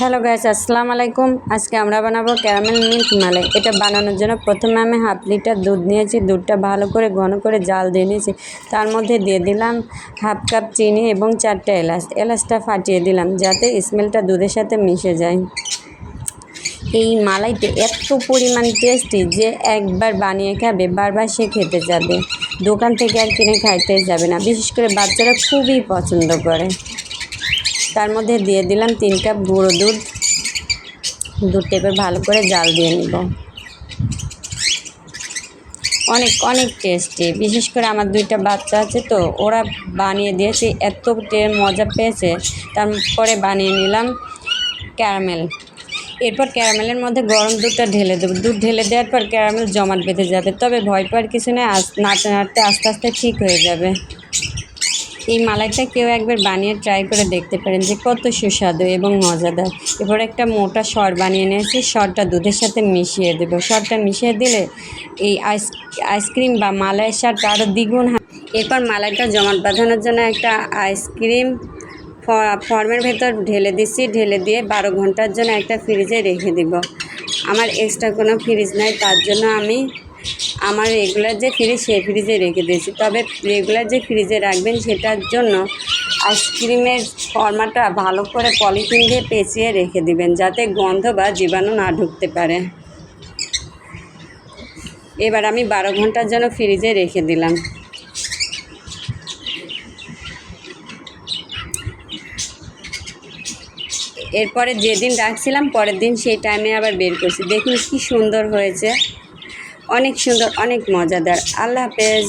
Hello guys, আসসালামু আলাইকুম। আজকে আমরা বানাবো ক্যারামেল মিল্ক মালাই। এটা বানানোর জন্য প্রথমে আমি হাফ লিটার দুধ নিয়েছি। দুধটা ভালো করে ঘন করে জাল দিয়ে নিয়েছি। তার মধ্যে দিয়ে দিলাম হাফ কাপ চিনি এবং চারটে এলাচ। এলাচটা ফাটিয়ে দিলাম যাতে স্মেলটা দুধের সাথে মিশে যায়। এই মালাইটা এত পরিমাণ টেস্টি যে একবার বানিয়ে খাবে, বারবার সে খেতে যাবে। দোকান থেকে আর কিনে খাইতে যাবে না। বিশেষ করে বাচ্চারা খুবই পছন্দ করে। তার মধ্যে দিয়ে দিলাম তিন কাপ গুঁড়ো দুধ। দুধটা এবার ভালো করে জাল দিয়ে নিব। অনেক অনেক টেস্টি। বিশেষ করে আমার দুইটা বাচ্চা আছে তো, ওরা বানিয়ে দিয়েছে, এত মজা পেয়েছে। তারপরে বানিয়ে নিলাম ক্যারামেল। এরপর ক্যারামেলের মধ্যে গরম দুধটা ঢেলে দেবো। দুধ ঢেলে দেওয়ার পর ক্যারামেল জমাট বেঁধে যাবে। তবে ভয় পাওয়ার কিছু নেই নাড়তে নাড়তে আস্তে আস্তে ঠিক হয়ে যাবে। এই মালাইটা কেউ একবার বানিয়ে ট্রাই করে দেখতে পারেন যে কত সুস্বাদু এবং মজাদার। এরপর একটা মোটা সর বানিয়ে নিয়েছি সরটা দুধের সাথে মিশিয়ে দেবো। সরটা মিশিয়ে দিলে এই আইস আইসক্রিম বা মালাইয়ের স্বাদটা আরও দ্বিগুণ এরপর মালাইটা জমাট বাঁধানোর জন্য একটা আইসক্রিম ফর্মের ভেতর ঢেলে দিচ্ছি। ঢেলে দিয়ে বারো ঘণ্টার জন্য একটা ফ্রিজে রেখে দিব। আমার এক্সট্রা কোনো ফ্রিজ নাই, তার জন্য আমি আমার রেগুলার যে ফ্রিজ সেই ফ্রিজে রেখে দিয়েছি। তবে রেগুলার যে ফ্রিজে রাখবেন, সেটার জন্য আইসক্রিমের ফর্মাটা ভালো করে পলিথিন দিয়ে পেঁচিয়ে রেখে দিবেন, যাতে গন্ধ বা জীবাণু না ঢুকতে পারে। এবার আমি বারো ঘণ্টার জন্য ফ্রিজে রেখে দিলাম। এরপরে যেদিন রাখছিলাম, পরের দিন সেই টাইমে আবার বের করছি। দেখুন কি সুন্দর হয়েছে। অনেক সুন্দর অনেক মজাদার। আল্লাহ হাফেজ।